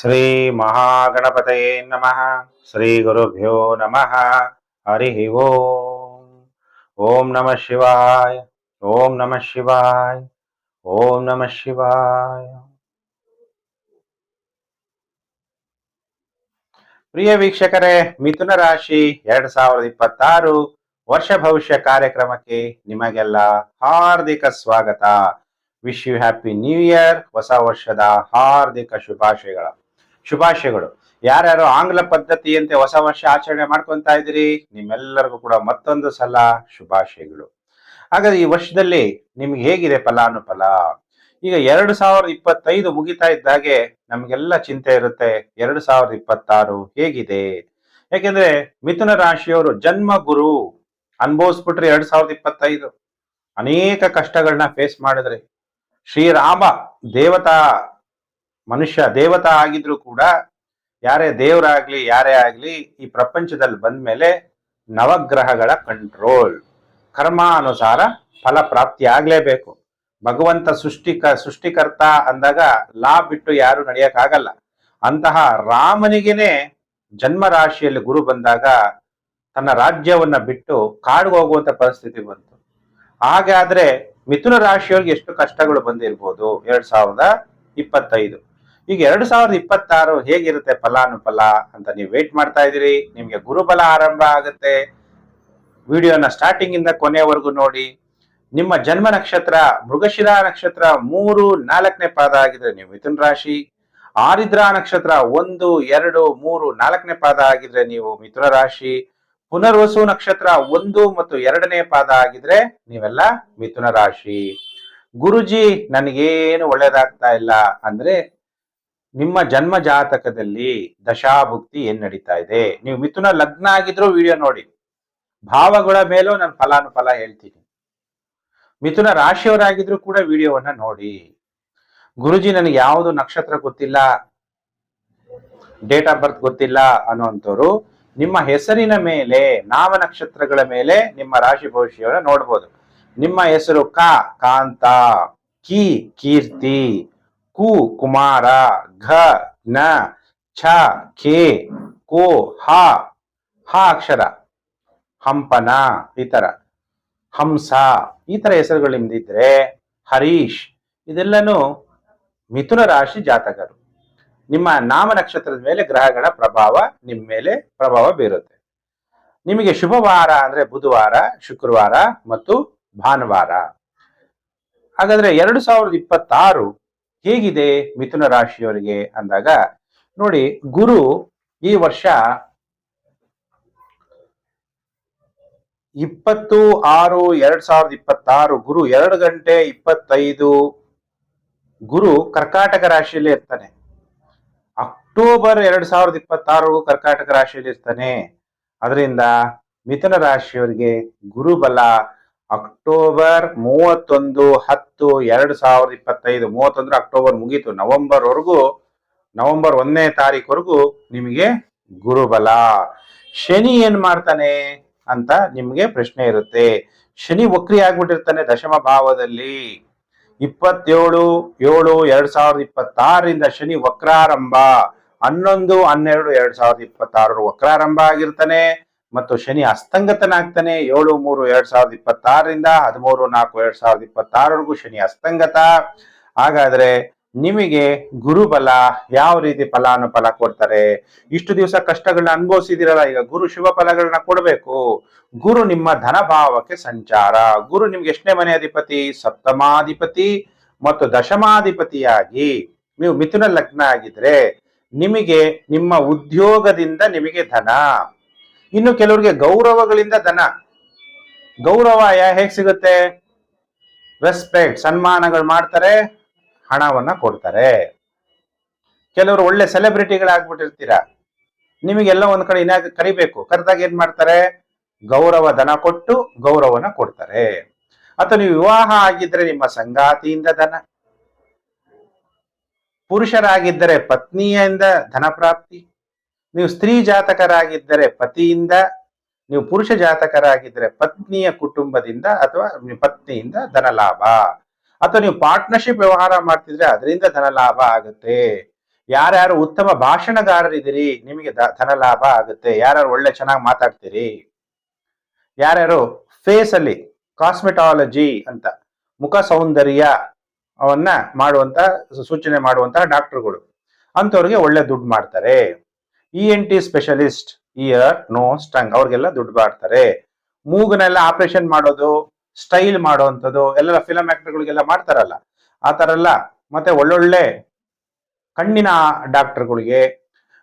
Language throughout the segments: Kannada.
ಶ್ರೀ ಮಹಾಗಣಪತಯೇ ನಮಃ. ಶ್ರೀ ಗುರುಭ್ಯೋ ನಮಃ. ಹರಿ ಓಂ. ಓಂ ನಮಃ ಶಿವಾಯ. ಓಂ ನಮಃ ಶಿವಾಯ. ಓಂ ನಮಃ ಶಿವಾಯ. ಪ್ರಿಯ ವೀಕ್ಷಕರೇ, ಮಿಥುನ ರಾಶಿ ಎರಡ್ ಸಾವಿರದ ಇಪ್ಪತ್ತಾರು ವರ್ಷ ಭವಿಷ್ಯ ಕಾರ್ಯಕ್ರಮಕ್ಕೆ ನಿಮಗೆಲ್ಲ ಹಾರ್ದಿಕ ಸ್ವಾಗತ. Wish you happy new year ಹೊಸ ವರ್ಷದ ಹಾರ್ದಿಕ ಶುಭಾಶಯಗಳ. ಶುಭಾಶಯಗಳು. ಯಾರ್ಯಾರು ಆಂಗ್ಲ ಪದ್ಧತಿಯಂತೆ ಹೊಸ ವರ್ಷ ಆಚರಣೆ ಮಾಡ್ಕೊಂತಾ ಇದ್ದೀರಿ, ನಿಮ್ಮೆಲ್ಲರಿಗೂ ಕೂಡ ಮತ್ತೊಂದು ಸಲ ಶುಭಾಶಯಗಳು. ಹಾಗಾದ್ರೆ ಈ ವರ್ಷದಲ್ಲಿ ನಿಮ್ಗೆ ಹೇಗಿದೆ ಫಲಾನುಫಲ? ಈಗ ಎರಡು ಸಾವಿರದ ಇಪ್ಪತ್ತೈದು ಮುಗಿತಾ ಇದ್ದಾಗೆ ನಮ್ಗೆಲ್ಲ ಚಿಂತೆ ಇರುತ್ತೆ, ಎರಡು ಸಾವಿರದ ಇಪ್ಪತ್ತಾರು ಹೇಗಿದೆ? ಯಾಕೆಂದ್ರೆ ಮಿಥುನ ರಾಶಿಯವರು ಜನ್ಮ ಗುರು ಅನ್ಭವಿಸ್ಬಿಟ್ರಿ ಎರಡ್ ಸಾವಿರದ ಇಪ್ಪತ್ತೈದು. ಅನೇಕ ಕಷ್ಟಗಳನ್ನ ಫೇಸ್ ಮಾಡಿದ್ರಿ. ಶ್ರೀರಾಮ ದೇವತಾ ಮನುಷ್ಯ ದೇವತಾ ಆಗಿದ್ರು ಕೂಡ ಯಾರೇ ದೇವರಾಗ್ಲಿ, ಯಾರೇ ಆಗ್ಲಿ ಈ ಪ್ರಪಂಚದಲ್ಲಿ ಬಂದ್ಮೇಲೆ ನವಗ್ರಹಗಳ ಕಂಟ್ರೋಲ್ ಕರ್ಮಾನುಸಾರ ಫಲ ಪ್ರಾಪ್ತಿ ಆಗ್ಲೇಬೇಕು. ಭಗವಂತ ಸೃಷ್ಟಿಕ, ಸೃಷ್ಟಿಕರ್ತ ಅಂದಾಗ ಲಾ ಬಿಟ್ಟು ಯಾರು ನಡೆಯಕ್ಕಾಗಲ್ಲ. ಅಂತಹ ರಾಮನಿಗೆನೆ ಜನ್ಮ ರಾಶಿಯಲ್ಲಿ ಗುರು ಬಂದಾಗ ತನ್ನ ರಾಜ್ಯವನ್ನ ಬಿಟ್ಟು ಕಾಡಿಗೆ ಹೋಗುವಂತ ಪರಿಸ್ಥಿತಿ ಬಂತು. ಹಾಗಾದ್ರೆ ಮಿಥುನ ರಾಶಿಯವ್ರಿಗೆ ಎಷ್ಟು ಕಷ್ಟಗಳು ಬಂದಿರ್ಬೋದು? ಎರಡ್ ಸಾವಿರದ ಇಪ್ಪತ್ತೈದು. ಈಗ ಎರಡು ಸಾವಿರದ ಇಪ್ಪತ್ತಾರು ಹೇಗಿರುತ್ತೆ ಫಲಾನುಫಲ ಅಂತ ನೀವು ವೇಟ್ ಮಾಡ್ತಾ ಇದ್ದೀರಿ? ನಿಮ್ಗೆ ಗುರುಬಲ ಆರಂಭ ಆಗುತ್ತೆ. ವಿಡಿಯೋನ ಸ್ಟಾರ್ಟಿಂಗ್ ಇಂದ ಕೊನೆಯವರೆಗೂ ನೋಡಿ. ನಿಮ್ಮ ಜನ್ಮ ನಕ್ಷತ್ರ, ಮೃಗಶಿರಾ ನಕ್ಷತ್ರ ಮೂರು, ನಾಲ್ಕನೇ ಪಾದ ಆಗಿದ್ರೆ ನೀವು ಮಿಥುನ್ ರಾಶಿ. ಆರಿದ್ರಾ ನಕ್ಷತ್ರ ಒಂದು, ಎರಡು, ಮೂರು, ನಾಲ್ಕನೇ ಪಾದ ಆಗಿದ್ರೆ ನೀವು ಮಿಥುನ ರಾಶಿ. ಪುನರ್ವಸು ನಕ್ಷತ್ರ ಒಂದು ಮತ್ತು ಎರಡನೇ ಪಾದ ಆಗಿದ್ರೆ ನೀವೆಲ್ಲ ಮಿಥುನ ರಾಶಿ. ಗುರುಜಿ, ನನಗೇನು ಒಳ್ಳೇದಾಗ್ತಾ ಇಲ್ಲ ಅಂದ್ರೆ ನಿಮ್ಮ ಜನ್ಮ ಜಾತಕದಲ್ಲಿ ದಶಾಭುಕ್ತಿ ಏನ್ ನಡೀತಾ ಇದೆ? ನೀವು ಮಿಥುನ ಲಗ್ನ ಆಗಿದ್ರು ವಿಡಿಯೋ ನೋಡಿ. ಭಾವಗಳ ಮೇಲೂ ನಾನು ಫಲಾನುಫಲ ಹೇಳ್ತೀನಿ. ಮಿಥುನ ರಾಶಿಯವರಾಗಿದ್ರು ಕೂಡ ವಿಡಿಯೋವನ್ನ ನೋಡಿ. ಗುರುಜಿ ನನಗೆ ಯಾವುದು ನಕ್ಷತ್ರ ಗೊತ್ತಿಲ್ಲ ಡೇಟ್ ಆಫ್ ಬರ್ತ್ ಗೊತ್ತಿಲ್ಲ ಅನ್ನುವಂಥವ್ರು ನಿಮ್ಮ ಹೆಸರಿನ ಮೇಲೆ, ನಾಮ ನಕ್ಷತ್ರಗಳ ಮೇಲೆ ನಿಮ್ಮ ರಾಶಿ ಭವಿಷ್ಯವನ್ನ ನೋಡ್ಬೋದು. ನಿಮ್ಮ ಹೆಸರು ಕ, ಕಾಂತ, ಕಿ, ಕೀರ್ತಿ, ಕು, ಕುಮಾರ ಘ ನ ಛ ಖೇ ಕೋ ಹ ಹ ಅಕ್ಷರ. ಹಂಪನ ಈ ತರ ಹಂಸ ಈ ತರ ಹೆಸರುಗಳು ನಿಮ್ದಿದ್ರೆ ಹರೀಶ್, ಇದೆಲ್ಲನೂ ಮಿಥುನ ರಾಶಿ ಜಾತಕರು. ನಿಮ್ಮ ನಾಮ ನಕ್ಷತ್ರದ ಮೇಲೆ ಗ್ರಹಗಳ ಪ್ರಭಾವ ನಿಮ್ಮ ಮೇಲೆ ಪ್ರಭಾವ ಬೀರುತ್ತೆ. ನಿಮಗೆ ಶುಭವಾರ ಅಂದ್ರೆ ಬುಧವಾರ, ಶುಕ್ರವಾರ ಮತ್ತು ಭಾನುವಾರ. ಹಾಗಾದ್ರೆ ಎರಡು ಸಾವಿರದ ಇಪ್ಪತ್ತಾರು ಹೇಗಿದೆ ಮಿಥುನ ರಾಶಿಯವರಿಗೆ ಅಂದಾಗ, ನೋಡಿ ಗುರು ಈ ವರ್ಷ ಇಪ್ಪತ್ತು ಆರು ಎರಡ್ ಸಾವಿರದ ಇಪ್ಪತ್ತಾರು, ಗುರು ಎರಡು ಗಂಟೆ ಇಪ್ಪತ್ತೈದು, ಗುರು ಕರ್ಕಾಟಕ ರಾಶಿಯಲ್ಲಿ ಇರ್ತಾನೆ. ಅಕ್ಟೋಬರ್ ಎರಡ್ ಸಾವಿರದ ಇಪ್ಪತ್ತಾರು ಕರ್ಕಾಟಕ ರಾಶಿಯಲ್ಲಿ ಇರ್ತಾನೆ. ಅದರಿಂದ ಮಿಥುನ ರಾಶಿಯವರಿಗೆ ಗುರುಬಲ ಅಕ್ಟೋಬರ್ ಮೂವತ್ತೊಂದು ಹತ್ತು ಎರಡು ಸಾವಿರದ ಇಪ್ಪತ್ತೈದು ಮೂವತ್ತೊಂದು ಅಕ್ಟೋಬರ್ ಮುಗೀತು. ನವೆಂಬರ್ ವರೆಗೂ ನವೆಂಬರ್ ಒಂದನೇ ತಾರೀಕುವರೆಗೂ ನಿಮಗೆ ಗುರುಬಲ. ಶನಿ ಏನ್ ಮಾಡ್ತಾನೆ ಅಂತ ನಿಮಗೆ ಪ್ರಶ್ನೆ ಇರುತ್ತೆ. ಶನಿ ವಕ್ರಿ ಆಗ್ಬಿಟ್ಟಿರ್ತಾನೆ ದಶಮ ಭಾವದಲ್ಲಿ. ಇಪ್ಪತ್ತೇಳು, ಏಳು, ಎರಡ್ ಸಾವಿರದ ಇಪ್ಪತ್ತಾರರಿಂದ ಶನಿ ವಕ್ರಾರಂಭ. ಹನ್ನೊಂದು, ಹನ್ನೆರಡು, ಎರಡ್ ಸಾವಿರದ ಇಪ್ಪತ್ತಾರರ ವಕ್ರಾರಂಭ ಆಗಿರ್ತಾನೆ. ಮತ್ತು ಶನಿ ಅಸ್ತಂಗತನಾಗ್ತಾನೆ ಏಳು, ಮೂರು, ಎರಡ್ ಸಾವಿರದ ಇಪ್ಪತ್ತಾರರಿಂದ ಹದಿಮೂರು, ನಾಲ್ಕು, ಎರಡ್ ಸಾವಿರದ ಇಪ್ಪತ್ತಾರವರೆಗೂ ಶನಿ ಅಸ್ತಂಗತ. ಹಾಗಾದ್ರೆ ನಿಮಗೆ ಗುರುಬಲ ಯಾವ ರೀತಿ ಫಲಾನುಫಲ ಕೊಡ್ತಾರೆ? ಇಷ್ಟು ದಿವಸ ಕಷ್ಟಗಳನ್ನ ಅನುಭವಿಸಿದಿರಲ್ಲ, ಈಗ ಗುರು ಶುಭ ಫಲಗಳನ್ನ ಕೊಡಬೇಕು. ಗುರು ನಿಮ್ಮ ಧನಭಾವಕ್ಕೆ ಸಂಚಾರ. ಗುರು ನಿಮ್ಗೆ ಎಷ್ಟನೇ ಮನೆ ಅಧಿಪತಿ? ಸಪ್ತಮಾಧಿಪತಿ ಮತ್ತು ದಶಮಾಧಿಪತಿಯಾಗಿ. ನೀವು ಮಿಥುನ ಲಗ್ನ ಆಗಿದ್ರೆ ನಿಮಗೆ ನಿಮ್ಮ ಉದ್ಯೋಗದಿಂದ ನಿಮಗೆ ಧನ. ಇನ್ನು ಕೆಲವರಿಗೆ ಗೌರವಗಳಿಂದ ದನ ಗೌರವ ಯಾ- ಹೇಗ್ ಸಿಗುತ್ತೆ? ರೆಸ್ಪೆಕ್ಟ್ ಸನ್ಮಾನಗಳು ಮಾಡ್ತಾರೆ, ಹಣವನ್ನ ಕೊಡ್ತಾರೆ. ಕೆಲವರು ಒಳ್ಳೆ ಸೆಲೆಬ್ರಿಟಿಗಳಾಗ್ಬಿಟ್ಟಿರ್ತೀರ ನಿಮಗೆಲ್ಲ ಒಂದ್ ಕಡೆ ಇನ್ನ ಕರಿಬೇಕು. ಕರೆದಾಗ ಏನ್ ಮಾಡ್ತಾರೆ? ಗೌರವ ದನ ಕೊಟ್ಟು ಗೌರವನ ಕೊಡ್ತಾರೆ. ಅಥವಾ ನೀವು ವಿವಾಹ ಆಗಿದ್ರೆ ನಿಮ್ಮ ಸಂಗಾತಿಯಿಂದ ದನ ಪುರುಷರಾಗಿದ್ದರೆ ಪತ್ನಿಯಿಂದ ಧನ ಪ್ರಾಪ್ತಿ. ನೀವು ಸ್ತ್ರೀ ಜಾತಕರಾಗಿದ್ದರೆ ಪತಿಯಿಂದ, ನೀವು ಪುರುಷ ಜಾತಕರಾಗಿದ್ದರೆ ಪತ್ನಿಯ ಕುಟುಂಬದಿಂದ ಅಥವಾ ಪತ್ನಿಯಿಂದ ಧನ ಲಾಭ ಅಥವಾ ನೀವು ಪಾರ್ಟ್ನರ್ಶಿಪ್ ವ್ಯವಹಾರ ಮಾಡ್ತಿದ್ರೆ ಅದರಿಂದ ಧನ ಲಾಭ ಆಗುತ್ತೆ. ಯಾರ್ಯಾರು ಉತ್ತಮ ಭಾಷಣಗಾರರಿದ್ದೀರಿ, ನಿಮಗೆ ಧನಲಾಭ ಧನ ಲಾಭ ಆಗುತ್ತೆ. ಯಾರ್ಯಾರು ಒಳ್ಳೆ ಚೆನ್ನಾಗಿ ಮಾತಾಡ್ತೀರಿ. ಯಾರ್ಯಾರು ಫೇಸ್ ಅಲ್ಲಿ ಕಾಸ್ಮೆಟಾಲಜಿ ಅಂತ, ಮುಖ ಸೌಂದರ್ಯ ಅವನ್ನ ಮಾಡುವಂತ ಸೂಚನೆ ಮಾಡುವಂತಹ ಡಾಕ್ಟರ್ಗಳು ಅಂತವ್ರಿಗೆ ಒಳ್ಳೆ ದುಡ್ಡು ಮಾಡ್ತಾರೆ. E N T specialist ear nose tongue ಅವ್ರಿಗೆಲ್ಲ ದುಡ್ಡು ಮಾಡ್ತಾರೆ ಮೂಗನೆಲ್ಲ ಆಪರೇಷನ್ ಮಾಡೋದು ಸ್ಟೈಲ್ ಮಾಡುವಂಥದ್ದು ಎಲ್ಲ ಫಿಲಂ ಆಕ್ಟರ್ಗಳಿಗೆಲ್ಲ ಮಾಡ್ತಾರಲ್ಲ, ಆ ಥರ ಎಲ್ಲ. ಮತ್ತೆ ಒಳ್ಳೊಳ್ಳೆ ಕಣ್ಣಿನ ಡಾಕ್ಟರ್ಗಳಿಗೆ,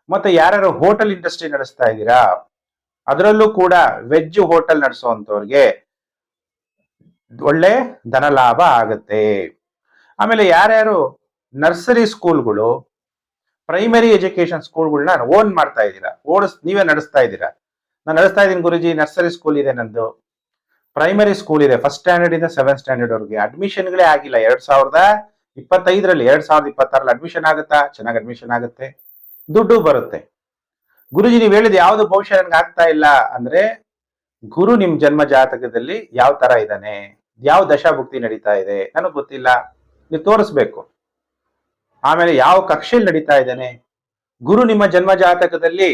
ಮತ್ತೆ ಯಾರ್ಯಾರು ಹೋಟೆಲ್ ಇಂಡಸ್ಟ್ರಿ ನಡೆಸ್ತಾ ಇದ್ದೀರಾ, ಅದರಲ್ಲೂ ಕೂಡ ವೆಜ್ ಹೋಟೆಲ್ ನಡೆಸುವಂಥವ್ರಿಗೆ ಒಳ್ಳೆ ಧನ ಲಾಭ ಆಗುತ್ತೆ. ಆಮೇಲೆ ಯಾರ್ಯಾರು ನರ್ಸರಿ ಸ್ಕೂಲ್ಗಳು ಪ್ರೈಮರಿ ಎಜುಕೇಶನ್ ಸ್ಕೂಲ್ಗಳನ್ನ ಓನ್ ಮಾಡ್ತಾ ಇದ್ದೀರಾ? ಓಡಿಸ್, ನೀವೇ ನಡೆಸ್ತಾ ಇದ್ದೀರಾ? ನಾನು ನಡೆಸ್ತಾ ಇದ್ದೀನಿ ಗುರುಜಿ ನರ್ಸರಿ ಸ್ಕೂಲ್ ಇದೆ ನಂದು. ಪ್ರೈಮರಿ ಸ್ಕೂಲ್ ಇದೆ ಫಸ್ಟ್ ಸ್ಟ್ಯಾಂಡರ್ಡ್ ಇಂದ ಸೆವೆಂತ್ ಸ್ಟ್ಯಾಂಡರ್ಡ್ ಅವ್ರಿಗೆ ಅಡ್ಮಿಷನ್ಗಳೇ ಆಗಿಲ್ಲ, ಎರಡ್ ಸಾವಿರದ ಇಪ್ಪತ್ತೈದರಲ್ಲಿ, ಎರಡ್ ಸಾವಿರದ ಇಪ್ಪತ್ತಾರಲ್ಲಿ ಅಡ್ಮಿಷನ್ ಆಗುತ್ತಾ? ಚೆನ್ನಾಗಿ ಅಡ್ಮಿಷನ್ ಆಗುತ್ತೆ. ದುಡ್ಡು ಬರುತ್ತೆ. ಗುರುಜಿ, ನೀವು ಹೇಳಿದ ಯಾವ್ದು ಭವಿಷ್ಯ ನನ್ಗೆ ಆಗ್ತಾ ಇಲ್ಲ ಅಂದ್ರೆ, ಗುರು ನಿಮ್ ಜನ್ಮ ಜಾತಕದಲ್ಲಿ ಯಾವ ತರ ಇದ್ದಾನೆ? ಯಾವ ದಶಾಭುಕ್ತಿ ನಡೀತಾ ಇದೆ? ನನಗೆ ಗೊತ್ತಿಲ್ಲ. ನೀವು ತೋರಿಸ್ಬೇಕು. ಆಮೇಲೆ ಯಾವ ಕಕ್ಷೆಯಲ್ಲಿ ನಡೀತಾ ಇದ್ದಾನೆ? ಗುರು ನಿಮ್ಮ ಜನ್ಮ ಜಾತಕದಲ್ಲಿ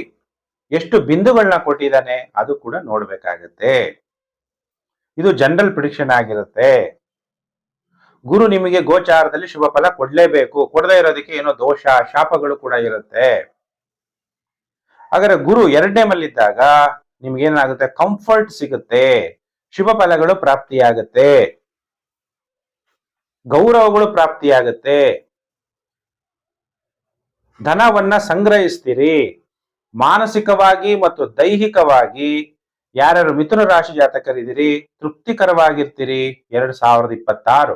ಎಷ್ಟು ಬಿಂದುಗಳನ್ನ ಕೊಟ್ಟಿದ್ದಾನೆ? ಅದು ಕೂಡ ನೋಡ್ಬೇಕಾಗತ್ತೆ. ಇದು ಜನರಲ್ ಪ್ರಿಡಿಕ್ಷನ್ ಆಗಿರುತ್ತೆ. ಗುರು ನಿಮಗೆ ಗೋಚಾರದಲ್ಲಿ ಶುಭ ಫಲ ಕೊಡ್ಲೇಬೇಕು. ಕೊಡದೇ ಇರೋದಕ್ಕೆ ಏನೋ ದೋಷ, ಶಾಪಗಳು ಕೂಡ ಇರುತ್ತೆ. ಹಾಗಾದ್ರೆ ಗುರು ಎರಡನೇ ಮಲ್ಲಿದ್ದಾಗ ನಿಮ್ಗೆ ಏನಾಗುತ್ತೆ ಕಂಫರ್ಟ್ ಸಿಗುತ್ತೆ. ಶುಭ ಫಲಗಳು ಪ್ರಾಪ್ತಿಯಾಗುತ್ತೆ. ಗೌರವಗಳು ಪ್ರಾಪ್ತಿಯಾಗುತ್ತೆ. ಧನವನ್ನ ಸಂಗ್ರಹಿಸ್ತೀರಿ. ಮಾನಸಿಕವಾಗಿ ಮತ್ತು ದೈಹಿಕವಾಗಿ ಯಾರ್ಯಾರು ಮಿಥುನ ರಾಶಿ ಜಾತಕರಿದ್ದೀರಿ, ತೃಪ್ತಿಕರವಾಗಿರ್ತೀರಿ ಎರಡ್ ಸಾವಿರದ ಇಪ್ಪತ್ತಾರು.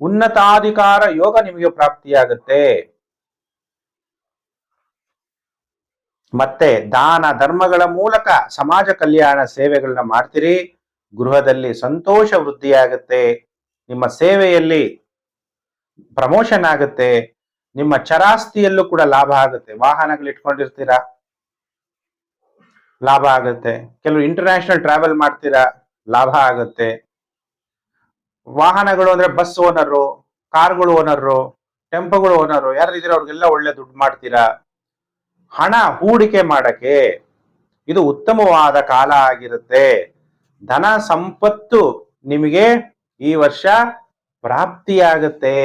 ಉನ್ನತಾಧಿಕಾರ ಯೋಗ ನಿಮಗೆ ಪ್ರಾಪ್ತಿಯಾಗುತ್ತೆ. ಮತ್ತೆ ದಾನ ಧರ್ಮಗಳ ಮೂಲಕ ಸಮಾಜ ಕಲ್ಯಾಣ ಸೇವೆಗಳನ್ನ ಮಾಡ್ತೀರಿ. ಗೃಹದಲ್ಲಿ ಸಂತೋಷ ವೃದ್ಧಿಯಾಗುತ್ತೆ. ನಿಮ್ಮ ಸೇವೆಯಲ್ಲಿ ಪ್ರಮೋಷನ್ ಆಗುತ್ತೆ. ನಿಮ್ಮ ಚರಾಸ್ತಿಯಲ್ಲೂ ಕೂಡ ಲಾಭ ಆಗುತ್ತೆ. ವಾಹನಗಳು ಇಟ್ಕೊಂಡಿರ್ತೀರಾ? ಲಾಭ ಆಗುತ್ತೆ. ಕೆಲವು ಇಂಟರ್ನ್ಯಾಷನಲ್ ಟ್ರಾವೆಲ್ ಮಾಡ್ತೀರಾ? ಲಾಭ ಆಗುತ್ತೆ. ವಾಹನಗಳು ಅಂದ್ರೆ ಬಸ್ ಓನರು ಕಾರ್ಗಳು ಓನರು ಟೆಂಪೋಗಳು ಓನರು ಯಾರು ಇದ್ರೆ ಅವ್ರಿಗೆಲ್ಲ ಒಳ್ಳೆ ದುಡ್ಡು ಮಾಡ್ತೀರಾ? ಹಣ ಹೂಡಿಕೆ ಮಾಡಕ್ಕೆ ಇದು ಉತ್ತಮವಾದ ಕಾಲ ಆಗಿರುತ್ತೆ. ಧನ ಸಂಪತ್ತು ನಿಮಗೆ ಈ ವರ್ಷ ಪ್ರಾಪ್ತಿಯಾಗುತ್ತೆ.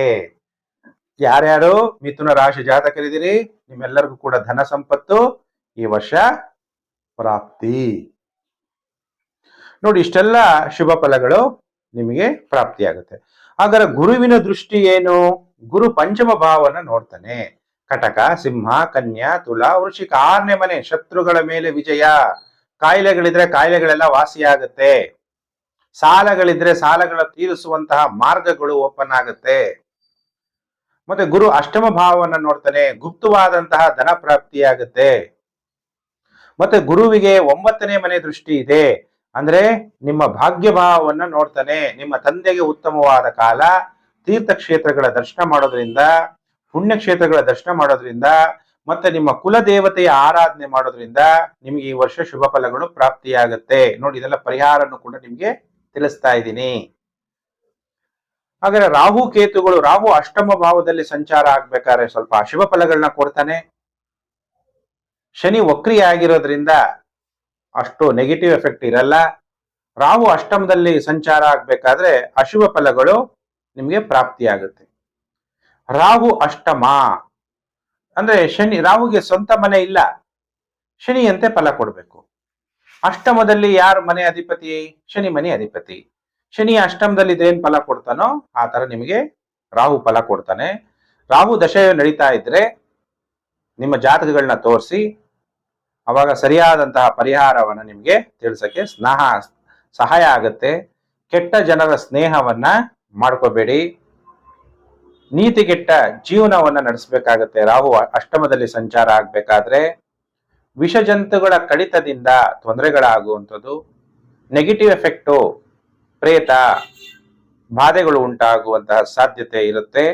ಯಾರ್ಯಾರು ಮಿಥುನ ರಾಶಿ ಜಾತಕರಿದ್ದೀರಿ, ನಿಮ್ಮೆಲ್ಲರಿಗೂ ಕೂಡ ಧನ ಸಂಪತ್ತು ಈ ವರ್ಷ ಪ್ರಾಪ್ತಿ. ನೋಡಿ, ಇಷ್ಟೆಲ್ಲ ಶುಭ ಫಲಗಳು ನಿಮಗೆ ಪ್ರಾಪ್ತಿಯಾಗುತ್ತೆ. ಆದರೆ ಗುರುವಿನ ದೃಷ್ಟಿ ಏನು? ಗುರು ಪಂಚಮ ಭಾವನ ನೋಡ್ತಾನೆ. ಕಟಕ, ಸಿಂಹ, ಕನ್ಯಾ, ತುಲಾ ವೃಷಿಕ ಆರನೇ ಮನೆ, ಶತ್ರುಗಳ ಮೇಲೆ ವಿಜಯ. ಕಾಯಿಲೆಗಳಿದ್ರೆ ಕಾಯಿಲೆಗಳೆಲ್ಲ ವಾಸಿಯಾಗುತ್ತೆ. ಸಾಲಗಳಿದ್ರೆ ಸಾಲಗಳ ತೀರಿಸುವಂತಹ ಮಾರ್ಗಗಳು ಓಪನ್ ಆಗುತ್ತೆ. ಮತ್ತೆ ಗುರು ಅಷ್ಟಮ ಭಾವವನ್ನು ನೋಡ್ತಾನೆ, ಗುಪ್ತವಾದಂತಹ ಧನ ಪ್ರಾಪ್ತಿಯಾಗುತ್ತೆ. ಮತ್ತೆ ಗುರುವಿಗೆ ಒಂಬತ್ತನೇ ಮನೆ ದೃಷ್ಟಿ ಇದೆ. ಅಂದ್ರೆ ನಿಮ್ಮ ಭಾಗ್ಯ ಭಾವವನ್ನ ನೋಡ್ತಾನೆ, ನಿಮ್ಮ ತಂದೆಗೆ ಉತ್ತಮವಾದ ಕಾಲ, ತೀರ್ಥಕ್ಷೇತ್ರಗಳ ದರ್ಶನ ಮಾಡೋದ್ರಿಂದ, ಪುಣ್ಯಕ್ಷೇತ್ರಗಳ ದರ್ಶನ ಮಾಡೋದ್ರಿಂದ, ಮತ್ತೆ ನಿಮ್ಮ ಕುಲ ದೇವತೆಯ ಆರಾಧನೆ ಮಾಡೋದ್ರಿಂದ ನಿಮಗೆ ಈ ವರ್ಷ ಶುಭ ಫಲಗಳು ಪ್ರಾಪ್ತಿಯಾಗುತ್ತೆ. ನೋಡಿ, ಇದೆಲ್ಲ ಪರಿಹಾರನ್ನು ಕೂಡ ನಿಮ್ಗೆ ತಿಳಿಸ್ತಾ ಇದ್ದೀನಿ. ಹಾಗಾದ್ರೆ ರಾಹು ಕೇತುಗಳು, ರಾಹು ಅಷ್ಟಮ ಭಾವದಲ್ಲಿ ಸಂಚಾರ ಆಗ್ಬೇಕಾದ್ರೆ ಸ್ವಲ್ಪ ಅಶುಭ ಫಲಗಳನ್ನ ಕೊಡ್ತಾನೆ. ಶನಿ ವಕ್ರಿಯ ಆಗಿರೋದ್ರಿಂದ ಅಷ್ಟು ನೆಗೆಟಿವ್ ಎಫೆಕ್ಟ್ ಇರಲ್ಲ. ರಾಹು ಅಷ್ಟಮದಲ್ಲಿ ಸಂಚಾರ ಆಗ್ಬೇಕಾದ್ರೆ ಅಶುಭ ಫಲಗಳು ನಿಮಗೆ ಪ್ರಾಪ್ತಿಯಾಗುತ್ತೆ. ರಾಹು ಅಷ್ಟಮ, ಅಂದ್ರೆ ಶನಿ, ರಾಹುಗೆ ಸ್ವಂತ ಮನೆ ಇಲ್ಲ. ಶನಿಯಂತೆ ಫಲ ಕೊಡಬೇಕು. ಅಷ್ಟಮದಲ್ಲಿ ಯಾರು ಮನೆ ಅಧಿಪತಿ? ಶನಿ ಮನೆ ಅಧಿಪತಿ. ಶನಿ ಅಷ್ಟಮದಲ್ಲಿ ಇದೇನ್ ಫಲ ಕೊಡ್ತಾನೋ ಆ ತರ ನಿಮಗೆ ರಾಹು ಫಲ ಕೊಡ್ತಾನೆ. ರಾಹು ದಶೆ ನಡೀತಾ ಇದ್ರೆ ನಿಮ್ಮ ಜಾತಕಗಳನ್ನ ತೋರಿಸಿ, ಅವಾಗ ಸರಿಯಾದಂತಹ ಪರಿಹಾರವನ್ನ ನಿಮಗೆ ತಿಳಿಸಕ್ಕೆ ಸ್ನೇಹ, ಸಹಾಯ ಆಗುತ್ತೆ. ಕೆಟ್ಟ ಜನರ ಸ್ನೇಹವನ್ನ ಮಾಡ್ಕೋಬೇಡಿ. ನೀತಿ ಕೆಟ್ಟ ಜೀವನವನ್ನ ನಡೆಸಬೇಕಾಗತ್ತೆ. ರಾಹು ಅಷ್ಟಮದಲ್ಲಿ ಸಂಚಾರ ಆಗ್ಬೇಕಾದ್ರೆ ವಿಷಜಂತುಗಳ ಕಡಿತದಿಂದ ತೊಂದರೆಗಳಾಗುವಂಥದ್ದು. ನೆಗೆಟಿವ್ ಎಫೆಕ್ಟು ಪ್ರೇತ ಬಾಧೆಗಳು ಉಂಟಾಗುವಂತಹ ಸಾಧ್ಯತೆ ಇರುತ್ತೆ.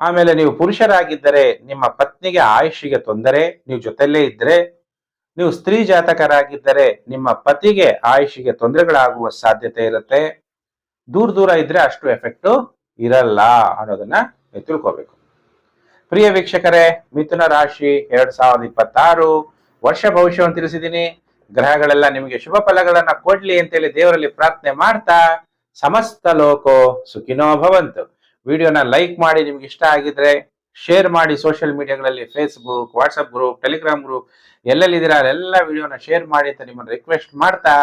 ಆಮೇಲೆ ನೀವು ಪುರುಷರಾಗಿದ್ದರೆ ನಿಮ್ಮ ಪತ್ನಿಗೆ ಆಯುಷಿಗೆ ತೊಂದರೆ, ನೀವು ಜೊತೆಯಲ್ಲೇ ಇದ್ರೆ ನೀವು ಸ್ತ್ರೀ ಜಾತಕರಾಗಿದ್ದರೆ ನಿಮ್ಮ ಪತಿಗೆ ಆಯುಷಿಗೆ ತೊಂದರೆಗಳಾಗುವ ಸಾಧ್ಯತೆ ಇರುತ್ತೆ. ದೂರ ದೂರ ಇದ್ರೆ ಅಷ್ಟು ಎಫೆಕ್ಟ್ ಇರಲ್ಲ ಅನ್ನೋದನ್ನ ನೀವು ತಿಳ್ಕೋಬೇಕು. ಪ್ರಿಯ ವೀಕ್ಷಕರೇ, ಮಿಥುನ ರಾಶಿ ಎರಡ್ ಸಾವಿರದ ಇಪ್ಪತ್ತಾರು, ವರ್ಷ ಭವಿಷ್ಯವನ್ನು ತಿಳಿಸಿದ್ದೀನಿ. ಗ್ರಹಗಳೆಲ್ಲ ನಿಮಗೆ ಶುಭ ಫಲಗಳನ್ನ ಕೊಡ್ಲಿ ಅಂತೇಳಿ ದೇವರಲ್ಲಿ ಪ್ರಾರ್ಥನೆ ಮಾಡ್ತಾ ಸಮಸ್ತ ಲೋಕೋ ಸುಖಿನೋ ಭವಂತು. ವಿಡಿಯೋನ ಲೈಕ್ ಮಾಡಿ, ನಿಮ್ಗೆ ಇಷ್ಟ ಆಗಿದ್ರೆ ಶೇರ್ ಮಾಡಿ, social ಮೀಡಿಯಾಗಳಲ್ಲಿ Facebook WhatsApp group, Telegram group, ಎಲ್ಲೆಲ್ಲಿದ್ದೀರಾ ಅಲ್ಲೆಲ್ಲ ವಿಡಿಯೋನ ಶೇರ್ ಮಾಡಿ ಅಂತ ನಿಮ್ಮನ್ನು ರಿಕ್ವೆಸ್ಟ್ ಮಾಡ್ತಾ.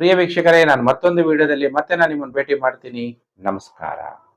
ಪ್ರಿಯ ವೀಕ್ಷಕರೇ, ನಾನು ಮತ್ತೊಂದು ವಿಡಿಯೋದಲ್ಲಿ ಮತ್ತೆ ನಾನು ನಿಮ್ಮನ್ನು ಭೇಟಿ ಮಾಡ್ತೀನಿ. ನಮಸ್ಕಾರ.